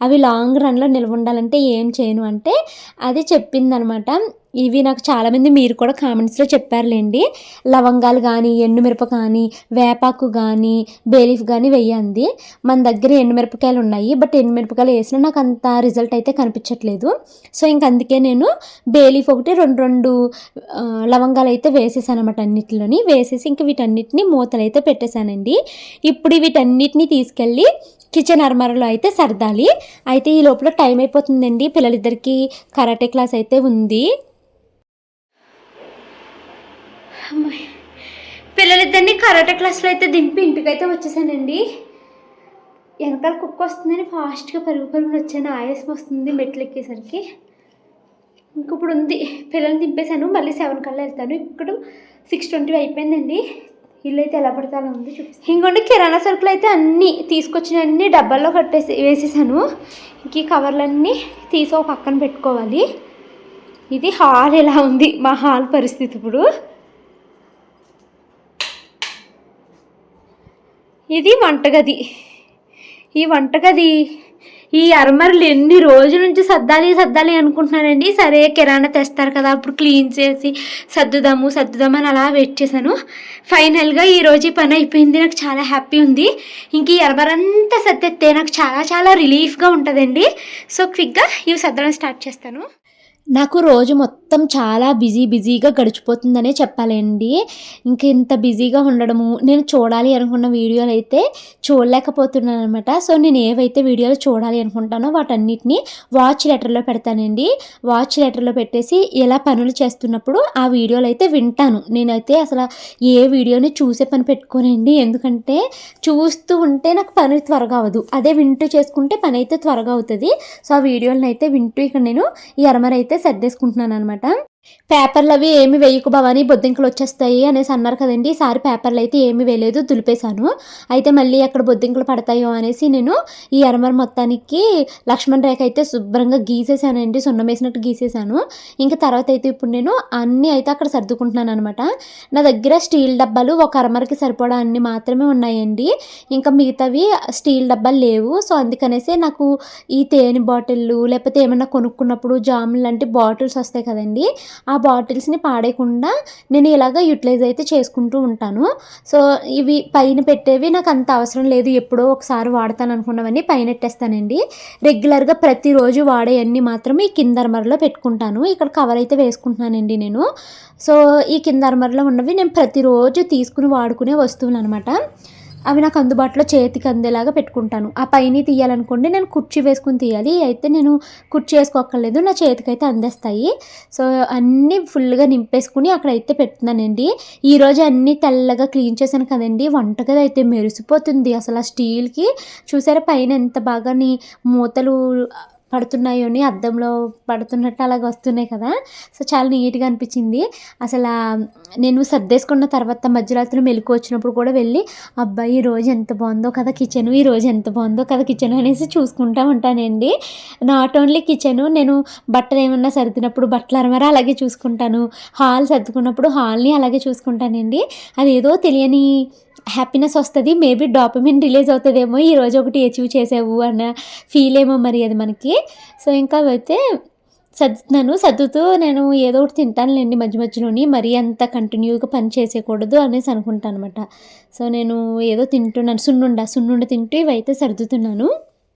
అవి లాంగ్ రన్లో నిల్వ ఉండాలంటే ఏం చేయను అంటే అది చెప్పిందనమాట ఇవి నాకు చాలామంది మీరు కూడా కామెంట్స్లో చెప్పారులేండి. లవంగాలు కానీ ఎండుమిరప కానీ వేపాకు కానీ బేలీఫ్ కానీ వేయండి మన దగ్గర ఎండుమిరపకాయలు ఉన్నాయి. బట్ ఎండుమిరపకాయలు వేసినా నాకు అంత రిజల్ట్ అయితే కనిపించట్లేదు. సో ఇంక అందుకే నేను బేలీఫ్ ఒకటి రెండు రెండు లవంగాలు అయితే వేసేసాను అనమాట అన్నిటిలోని. వేసేసి ఇంక వీటన్నిటిని మూతలు అయితే పెట్టేశానండి. ఇప్పుడు వీటన్నిటిని తీసుకెళ్ళి కిచెన్ అర్మరలో అయితే సర్దాలి. అయితే ఈ లోపల టైం అయిపోతుందండి. పిల్లలిద్దరికీ కరాటే క్లాస్ అయితే ఉంది. పిల్లలిద్దరిని కరాటే క్లాస్లో అయితే దింపి ఇంటికైతే వచ్చేసానండి. వెనకాల కుక్క వస్తుందని ఫాస్ట్గా పరుగు పరుగున వచ్చాను. ఆయాసం వస్తుంది మెట్లు ఎక్కేసరికి. ఇంక ఇప్పుడు ఉంది. పిల్లల్ని దింపేశాను. మళ్ళీ సెవెన్ కల్లా వెళ్తాను. ఇప్పుడు సిక్స్ ట్వంటీ అయిపోయిందండి. ఇల్లు అయితే ఎలా పడతాలో ఉంది చూపిస్తాను ఇంకొండి కిరాణా సరుకులు అయితే అన్నీ తీసుకొచ్చిన అన్ని డబ్బాల్లో కట్టేసి వేసేసాను. ఇంక ఈ కవర్లన్నీ తీసి ఒక పక్కన పెట్టుకోవాలి. ఇది హాల్ ఎలా ఉంది? మా హాల్ పరిస్థితి ఇప్పుడు. ఇది వంటగది. ఈ వంటగది ఈ అరమరలు ఎన్ని రోజుల నుంచి సర్దాలి సర్దాలి అనుకుంటున్నానండి. సరే కిరాణా తెస్తారు కదా అప్పుడు క్లీన్ చేసి సర్దుదాము సర్దుదామని అలా వెయిట్ చేశాను. ఫైనల్గా ఈ రోజు ఈ పని అయిపోయింది. నాకు చాలా హ్యాపీ ఉంది. ఇంక ఈ అరమరంతా సర్దెత్తే నాకు చాలా చాలా రిలీఫ్గా ఉంటుందండి. సో క్విక్గా ఇవి సర్దడం స్టార్ట్ చేస్తాను. నాకు రోజు మొత్తం మొత్తం చాలా బిజీ బిజీగా గడిచిపోతుందనే చెప్పాలండి. ఇంక ఇంత బిజీగా ఉండడము నేను చూడాలి అనుకున్న వీడియోలు అయితే చూడలేకపోతున్నాను అనమాట సో నేను ఏవైతే వీడియోలు చూడాలి అనుకుంటానో వాటన్నిటిని వాచ్ లెటర్లో పెడతానండి. వాచ్ లెటర్లో పెట్టేసి ఎలా పనులు చేస్తున్నప్పుడు ఆ వీడియోలు అయితే వింటాను. నేనైతే అసలు ఏ వీడియోని చూసే పని పెట్టుకోనండి. ఎందుకంటే చూస్తూ ఉంటే నాకు పని త్వరగా అవ్వదు. అదే వింటూ చేసుకుంటే పని అయితే త్వరగా అవుతుంది. సో ఆ వీడియోలను అయితే వింటూ ఇక్కడ నేను ఈ అరమర అయితే సర్దేసుకుంటున్నాను అనమాట Tấn పేపర్లు అవి ఏమి వేయకు భవాని బొద్దింకలు వచ్చేస్తాయి అనేసి అన్నారు కదండి. ఈసారి పేపర్లు అయితే ఏమి వేయలేదు దులిపేశాను. అయితే మళ్ళీ ఎక్కడ బొద్దింకలు పడతాయో అనేసి నేను ఈ అరమర మొత్తానికి లక్ష్మణ్ రేఖ అయితే శుభ్రంగా గీసేసానండి. సున్నం వేసినట్టు గీసేసాను. ఇంకా తర్వాత అయితే ఇప్పుడు నేను అన్నీ అయితే అక్కడ సర్దుకుంటున్నాను అనమాట నా దగ్గర స్టీల్ డబ్బాలు ఒక అరమరకి సరిపడా అన్ని మాత్రమే ఉన్నాయండి. ఇంకా మిగతావి స్టీల్ డబ్బాలు లేవు. సో అందుకనేసి నాకు ఈ తేనె బాటిళ్ళు లేకపోతే ఏమైనా కొనుక్కున్నప్పుడు జాములు లాంటి బాటిల్స్ వస్తాయి కదండి. ఆ బాటిల్స్ని పాడేయకుండా నేను ఇలాగ యూటిలైజ్ అయితే చేసుకుంటూ ఉంటాను. సో ఇవి పైన పెట్టేవి నాకు అంత అవసరం లేదు. ఎప్పుడో ఒకసారి వాడతాను అనుకున్నవన్నీ పైన పెట్టేస్తానండి రెగ్యులర్గా ప్రతిరోజు వాడేవన్నీ మాత్రం ఈ కింద అరమరలో పెట్టుకుంటాను. ఇక్కడ కవర్ అయితే వేసుకుంటున్నానండి నేను. సో ఈ కింద అరమరలో ఉన్నవి నేను ప్రతిరోజు తీసుకుని వాడుకునే వస్తువులు అనమాట అవి నాకు అందుబాటులో చేతికి అందేలాగా పెట్టుకుంటాను. ఆ పైన తీయాలనుకోండి నేను కుర్చీ వేసుకుని తీయాలి. అయితే నేను కుర్చీ వేసుకోక్కర్లేదు. నా చేతికి అయితే అందేస్తాయి. సో అన్నీ ఫుల్గా నింపేసుకుని అక్కడైతే అయితే పెడుతున్నానండి ఈరోజు అన్నీ తెల్లగా క్లీన్ చేశాను కదండి. వంటగది అయితే మెరిసిపోతుంది అసలు ఆ స్టీల్కి. చూసారా పైన ఎంత బాగా నీ మూతలు పడుతున్నాయో అని అద్దంలో పడుతున్నట్టు అలాగ వస్తున్నాయి కదా. సో చాలా నీట్గా అనిపించింది. అసలు నేను సర్దేసుకున్న తర్వాత మధ్యరాత్రి మెలకు వచ్చినప్పుడు కూడా వెళ్ళి అబ్బాయి ఈ రోజు ఎంత బాగుందో కదా కిచెన్ ఈ రోజు ఎంత బాగుందో కదా కిచెన్ అనేసి చూసుకుంటా ఉంటానండి. నాట్ ఓన్లీ కిచెన్ నేను బట్టలు ఏమన్నా సర్దినప్పుడు బట్టల అరమర అలాగే చూసుకుంటాను. హాల్ సర్దుకున్నప్పుడు హాల్ని అలాగే చూసుకుంటానండి. అదేదో తెలియని హ్యాపీనెస్ వస్తుంది మేబీ డాపమిన్ రిలీజ్ అవుతుందేమో ఈ రోజు ఒకటి అచీవ్ చేసావు అన్న ఫీల్ ఏమో మరి అది మనకి. సో ఇంకా అయితే సర్దుతున్నాను సర్దుతూ నేను ఏదో ఒకటి తింటానులేండి మధ్య మధ్యలోని మరీ అంత కంటిన్యూగా పని చేసేయకూడదు అనేసి అనుకుంటాను అనమాట సో నేను ఏదో తింటున్నాను సున్నుండ సున్నుండ తింటూ ఇవైతే సర్దుతున్నాను.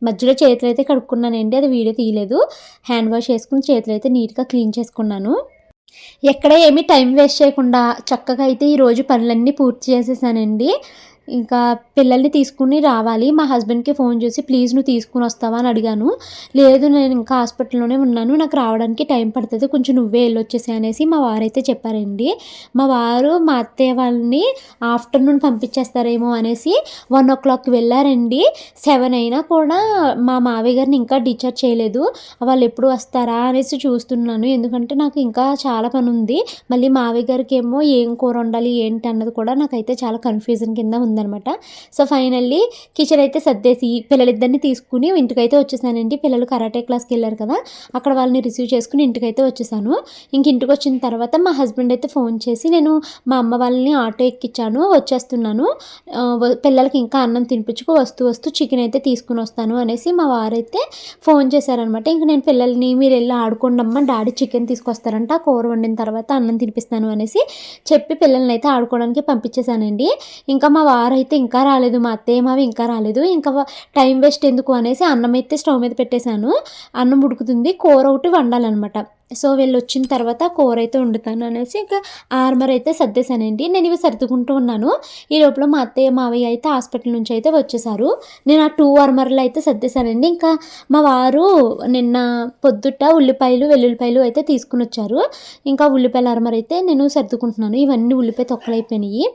మధ్యలో చేతులు అయితే కడుక్కున్నానండి అది వీడియో తీయలేదు. హ్యాండ్ వాష్ చేసుకుని చేతులు అయితే నీట్గా క్లీన్ చేసుకున్నాను. ఎక్కడ ఏమీ టైం వేస్ట్ చేయకుండా చక్కగా అయితే ఈరోజు పనులన్నీ పూర్తి చేసేసానండి. ఇంకా పిల్లల్ని తీసుకుని రావాలి. మా హస్బెండ్కి ఫోన్ చేసి ప్లీజ్ నువ్వు తీసుకుని వస్తావా? అని అడిగాను. లేదు నేను ఇంకా హాస్పిటల్లోనే ఉన్నాను. నాకు రావడానికి టైం పడుతుంది. కొంచెం నువ్వే వెళ్ళొచ్చేసి అనేసి మా వారైతే చెప్పారండి. మా వారు మా అత్తయ్య వాళ్ళని ఆఫ్టర్నూన్ పంపించేస్తారేమో అనేసి వన్ ఓ క్లాక్కి వెళ్ళారండి. సెవెన్ అయినా కూడా మా మావయ్య గారిని ఇంకా డిశ్చార్జ్ చేయలేదు. వాళ్ళు ఎప్పుడు వస్తారా? అనేసి చూస్తున్నాను. ఎందుకంటే నాకు ఇంకా చాలా పని ఉంది మళ్ళీ మావయ్య గారికి ఏమో ఏం కూర వండాలి ఏంటి అన్నది కూడా నాకైతే చాలా కన్ఫ్యూజన్ కింద ఉంది. ఉందనమాట సో ఫైనల్లీ కిచెన్ అయితే సర్దేసి పిల్లలిద్దరిని తీసుకుని ఇంటికైతే వచ్చేసానండి. పిల్లలు కరాటే క్లాస్కి వెళ్ళారు కదా అక్కడ వాళ్ళని రిసీవ్ చేసుకుని ఇంటికైతే వచ్చేసాను. ఇంక ఇంటికి వచ్చిన తర్వాత మా హస్బెండ్ అయితే ఫోన్ చేసి నేను మా అమ్మ వాళ్ళని ఆటో ఎక్కించాను వచ్చేస్తున్నాను. పిల్లలకి ఇంకా అన్నం తినిపించుకు వస్తూ వస్తూ చికెన్ అయితే తీసుకుని వస్తాను అనేసి మా వారైతే ఫోన్ చేశారనమాట ఇంక నేను పిల్లల్ని మీరు వెళ్ళి ఆడుకోండమ్మా డాడీ చికెన్ తీసుకొస్తారంట ఆ కూర వండిన తర్వాత అన్నం తినిపిస్తాను అనేసి చెప్పి పిల్లల్ని అయితే ఆడుకోవడానికి పంపించేశానండి. ఇంకా మా వారైతే ఇంకా రాలేదు మా అత్తయ్య మావి ఇంకా రాలేదు. ఇంకా టైం వేస్ట్ ఎందుకు అనేసి అన్నం అయితే స్టవ్ మీద పెట్టేశాను. అన్నం ఉడుకుతుంది కూర ఒకటి వండాలన్నమాట. సో వీళ్ళు వచ్చిన తర్వాత కూర అయితే వండుతాను అనేసి ఇంకా ఆర్మర్ అయితే సర్దేశానండి. నేను ఇవి సర్దుకుంటూ ఉన్నాను. ఈ లోపల మా అత్తయ్య మావయ్య అయితే హాస్పిటల్ నుంచి అయితే వచ్చేసారు నేను ఆ టూ ఆర్మర్లు అయితే సర్దేశానండి. ఇంకా మా వారు నిన్న పొద్దుట ఉల్లిపాయలు వెల్లుల్లిపాయలు అయితే తీసుకుని వచ్చారు. ఇంకా ఉల్లిపాయల అరమర అయితే నేను సర్దుకుంటున్నాను. ఇవన్నీ ఉల్లిపాయ తొక్కలు అయిపోయినాయి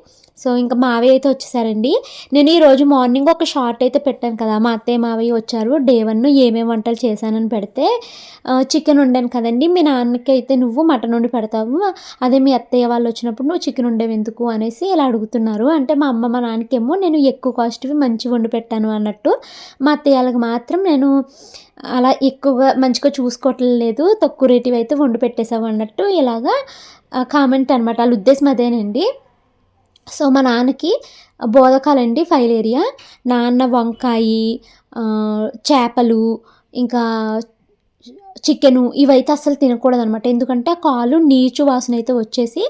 సో ఇంకా మావయ్య అయితే వచ్చేసారండి. నేను ఈరోజు మార్నింగ్ ఒక షార్ట్ అయితే పెట్టాను కదా మా అత్తయ్య మావయ్య వచ్చారు. డే వన్ ఏమేమి వంటలు చేశానని పెడితే చికెన్ వండాను కదండి. మీ నాన్నకి అయితే నువ్వు మటన్ వండి పెడతావు. అదే మీ అత్తయ్య వాళ్ళు వచ్చినప్పుడు నువ్వు చికెన్ వండేవి ఎందుకు అనేసి ఇలా అడుగుతున్నారు. అంటే మా అమ్మ మా నాన్నకేమో నేను ఎక్కువ కాస్ట్వి మంచి వండి పెట్టాను అన్నట్టు. మా అత్తయ్య వాళ్ళకి మాత్రం నేను అలా ఎక్కువగా మంచిగా చూసుకోవట్లేదు తక్కువ రేటివి అయితే వండి పెట్టేసావు అన్నట్టు ఇలాగా కామెంట్ అనమాట వాళ్ళ ఉద్దేశం అదేనండి. సో మా నాన్నకి బోధకాలండి ఫైల్ ఏరియా నాన్న వంకాయి చేపలు ఇంకా చికెను ఇవైతే అస్సలు తినకూడదు అనమాట ఎందుకంటే ఆ కాలు నీచు వాసన అయితే వచ్చేసి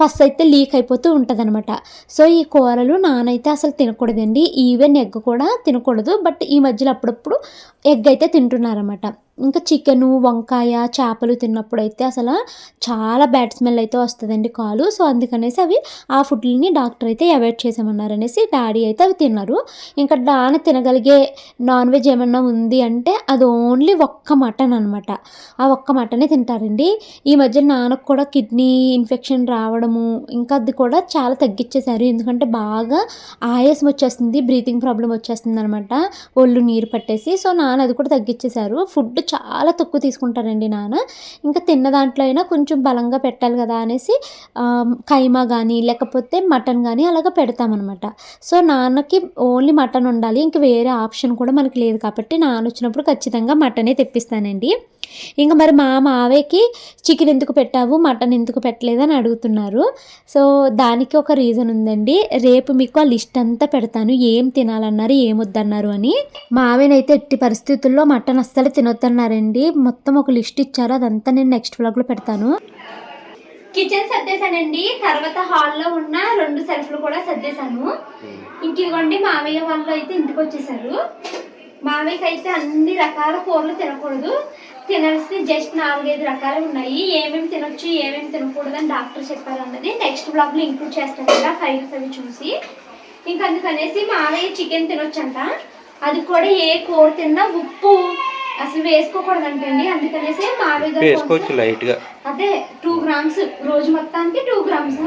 పస్ అయితే లీక్ అయిపోతూ ఉంటుంది అనమాట సో ఈ కూరలు నానైతే అసలు తినకూడదండి. ఈవెన్ ఎగ్ కూడా తినకూడదు. బట్ ఈ మధ్యలో అప్పుడప్పుడు ఎగ్ అయితే తింటున్నారన్నమాట. ఇంకా చికెను వంకాయ చేపలు తిన్నప్పుడు అయితే అసలు చాలా బ్యాడ్ స్మెల్ అయితే వస్తుందండి కాలు. సో అందుకనేసి అవి ఆ ఫుడ్ని డాక్టర్ అయితే అవాయిడ్ చేసామన్నారు అనేసి డాడీ అయితే అవి తిన్నారు. ఇంకా నాన్న తినగలిగే నాన్ వెజ్ ఏమన్నా ఉంది అంటే అది ఓన్లీ ఒక్క మటన్ అనమాట ఆ ఒక్క మటనే తింటారండి. ఈ మధ్య నాన్నకు కూడా కిడ్నీ ఇన్ఫెక్షన్ రావడము ఇంకా అది కూడా చాలా తగ్గించేశారు ఎందుకంటే బాగా ఆయాసం వచ్చేస్తుంది బ్రీతింగ్ ప్రాబ్లం వచ్చేస్తుంది అనమాట ఒళ్ళు నీరు పట్టేసి సో నాన్న అది కూడా తగ్గించేశారు ఫుడ్ చాలా తక్కువ తీసుకుంటారండి నాన్న. ఇంకా తిన్న దాంట్లో అయినా కొంచెం బలంగా పెట్టాలి కదా అనేసి కైమా కానీ లేకపోతే మటన్ కానీ అలాగ పెడతామన్నమాట. సో నాన్నకి ఓన్లీ మటన్ ఉండాలి ఇంక వేరే ఆప్షన్ కూడా మనకి లేదు కాబట్టి నాన్న వచ్చినప్పుడు ఖచ్చితంగా మటనే తెప్పిస్తానండి. ఇంకా మరి మా మావయ్యకి చికెన్ ఎందుకు పెట్టావు? మటన్ ఎందుకు పెట్టలేదు అని అడుగుతున్నారు. సో దానికి ఒక రీజన్ ఉందండి. రేపు మీకు ఆ లిస్ట్ అంతా పెడతాను. ఏం తినాలన్నారు ఏం వద్దన్నారు అని. మావేనైతే ఎట్టి పరిస్థితుల్లో మటన్ అస్సలు తినొద్దన్నారండి. మొత్తం ఒక లిస్ట్ ఇచ్చారు. అదంతా నేను నెక్స్ట్ వ్లాగ్లో పెడతాను. కిచెన్ సర్దేశానండి. తర్వాత హాల్లో ఉన్న రెండు సెల్ఫ్లు కూడా సర్దేశాను. ఇంక ఇదిగోండి మావయ్య వాళ్ళు అయితే ఇంటికి వచ్చేసారు. మావయ్యకి అయితే అన్ని రకాల కూరలు తినకూడదు. తినాల్సిన జస్ట్ నాలుగైదు రకాలు ఉన్నాయి. ఏమేమి తినొచ్చు ఏమేమి తినకూడదు అని డాక్టర్ చెప్పారు అన్నది. నెక్స్ట్ బ్లాగ్లో ఇంక్లూడ్ చేస్తాను కదా ఫైల్స్ అవి చూసి. ఇంకా అందుకనేసి మావయ్య చికెన్ తినొచ్చంట. అది కూడా ఏ కూర తిన్నా ఉప్పు అసలు వేసుకోకూడదంటండి. అందుకనేసి గారు వేసుకోవచ్చు కొంచెం- లైట్గా అదే టూ గ్రామ్స్ రోజు మొత్తానికి టూ గ్రామ్స్.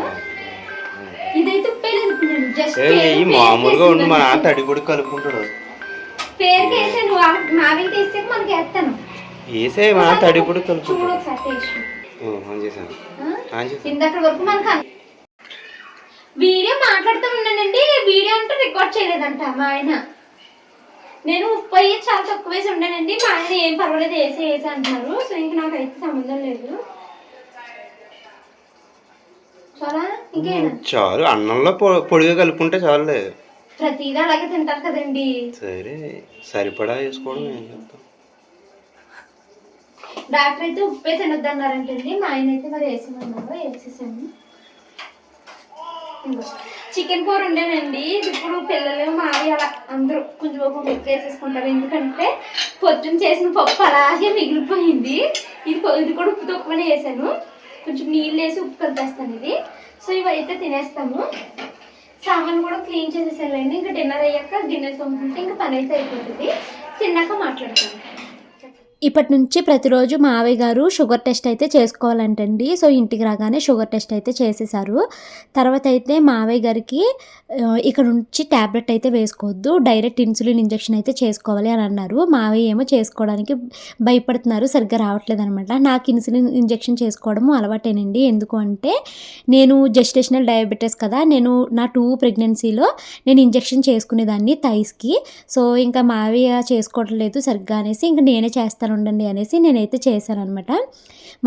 ఇదైతే జస్ట్ మామూలుగా ఉండి మా నాన్న తడి కూడా కలుపుకుంటాడు. పేరుకి వేసాను మావికి మనకి వేస్తాను. వేసే మా నాన్న తడి కూడా చూడు కలుపుకుంటాడు ఒకసారి టేస్ట్. ఓ, ఆన్ చేశాను. ఆ? ఆన్ చేశాను. ఇందాక వరకు మనకు అన్- వీడియో మాట్లాడుతూ ఉన్నానండి వీడియో అంటే రికార్డ్ చేయలేదంట మా ఆయన. నేను ఉప్పు అయ్యి చాలా తక్కువ వేసి ఉండానండి మా ఆయన ఏం పర్వాలేదు వేసి వేసి అంటున్నారు. సో ఇంక నాకు అయితే సంబంధం లేదు. చాలా? ఇంకేనా? చాలు. అన్నంలో పొడిగా కలుపుకుంటే చాలులే. ప్రతిదీ అలాగే తింటారు కదండి. సరే సరిపడా వేసుకోవడం ఏం చేస్తాం డాక్టర్ అయితే ఉప్పే తినొద్దు అన్నారంటండి మా ఆయన అయితే మరి వేసేమన్నారు వేసేసాను చికెన్ కూర ఉండేనండి. ఇది ఇప్పుడు పిల్లలు మావి అలా అందరూ కొంచెం ఒక ముక్క వేసేసుకుంటారు. ఎందుకంటే పొద్దున్న చేసిన పప్పు అలాగే మిగిలిపోయింది. ఇది ఇది కూడా ఉప్పు తక్కువనే వేసాను. కొంచెం నీళ్ళు వేసి ఉప్పు కలిపేస్తాను ఇది. సో ఇవైతే తినేస్తాము. సామాన్ కూడా క్లీన్ చేసేసానండి ఇంకా డిన్నర్ అయ్యాక గిన్నెలు తోముకుంటే ఇంకా పని అయితే అయిపోతుంది. తిన్నాక మాట్లాడతాను. ఇప్పటి నుంచి ప్రతిరోజు మావయ్య గారు షుగర్ టెస్ట్ అయితే చేసుకోవాలంటండి. సో ఇంటికి రాగానే షుగర్ టెస్ట్ అయితే చేసేసారు తర్వాత అయితే మావయ్య గారికి ఇక్కడ నుంచి ట్యాబ్లెట్ అయితే వేసుకోవద్దు. డైరెక్ట్ ఇన్సులిన్ ఇంజెక్షన్ అయితే చేసుకోవాలి అని అన్నారు. మావయ్య ఏమో చేసుకోవడానికి భయపడుతున్నారు. సరిగ్గా రావట్లేదు అనమాట నాకు ఇన్సులిన్ ఇంజెక్షన్ చేసుకోవడము అలవాటేనండి. ఎందుకు అంటే నేను జెస్టేషనల్ డయాబెటీస్ కదా. నేను నా టూ ప్రెగ్నెన్సీలో నేను ఇంజెక్షన్ చేసుకునేదాన్ని థైస్కి. సో ఇంకా మావయ్య చేసుకోవట్లేదు సరిగ్గా అనేసి ఇంకా నేనే చేస్తాను ఉండండి అనేసి నేనైతే చేశాను అనమాట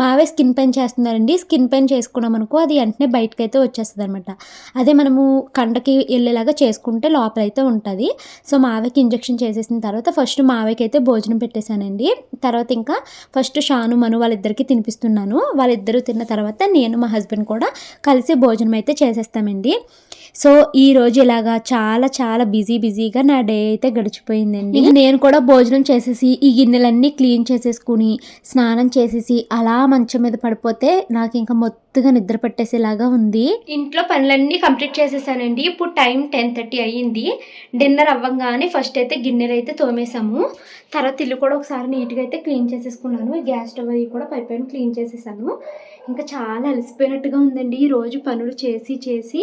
మావే స్కిన్ పెయిన్ చేస్తున్నారండి. స్కిన్ పెయిన్ చేసుకున్నాం అనుకో అది వెంటనే బయటకు అయితే వచ్చేస్తుంది అనమాట అదే మనము కండకి వెళ్ళేలాగా చేసుకుంటే లోపల అయితే ఉంటుంది. సో మావయ్యకి ఇంజెక్షన్ చేసేసిన తర్వాత ఫస్ట్ మావేకి అయితే భోజనం పెట్టేశానండి. తర్వాత ఇంకా ఫస్ట్ షాను మను వాళ్ళిద్దరికీ తినిపిస్తున్నాను. వాళ్ళిద్దరూ తిన్న తర్వాత నేను మా హస్బెండ్ కూడా కలిసి భోజనం అయితే చేసేస్తామండి. సో ఈ రోజు ఇలాగా చాలా చాలా బిజీ బిజీగా నా డే అయితే గడిచిపోయిందండి. ఇంక నేను కూడా భోజనం చేసేసి ఈ గిన్నెలన్నీ క్లీన్ చేసేసుకుని స్నానం చేసేసి అలా మంచం మీద పడిపోతే నాకు ఇంకా మొత్తగా నిద్ర పట్టేసేలాగా ఉంది. ఇంట్లో పనులన్నీ కంప్లీట్ చేసేసానండి. ఇప్పుడు టైం టెన్ థర్టీ అయ్యింది. డిన్నర్ అవ్వగానే ఫస్ట్ అయితే గిన్నెలు అయితే తోమేసాము తర్వాత ఇల్లు కూడా ఒకసారి నీట్గా అయితే క్లీన్ చేసేసుకున్నాను. గ్యాస్ స్టవ్ అవి కూడా పై పైన క్లీన్ చేసేసాను. ఇంకా చాలా అలసిపోయినట్టుగా ఉందండి. ఈ రోజు పనులు చేసి చేసి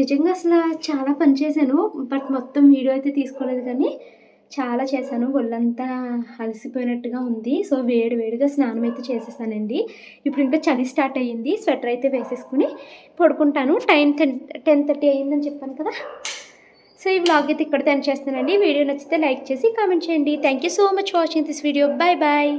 నిజంగా అసలు చాలా పని చేశాను. బట్ మొత్తం వీడియో అయితే తీసుకోలేదు కానీ చాలా చేశాను. ఒళ్ళంతా అలసిపోయినట్టుగా ఉంది. సో వేడి వేడిగా స్నానం అయితే చేసేసానండి. ఇప్పుడు ఇంకా చలి స్టార్ట్ అయ్యింది. స్వెటర్ అయితే వేసేసుకుని పడుకుంటాను. టైం టెన్ టెన్ థర్టీ అయ్యిందని చెప్పాను కదా. సో ఈ వ్లాగ్ అయితే ఇక్కడ ఎండ్ చేస్తానండి వీడియో నచ్చితే లైక్ చేసి కామెంట్ చేయండి. Thank you so much watching this video bye bye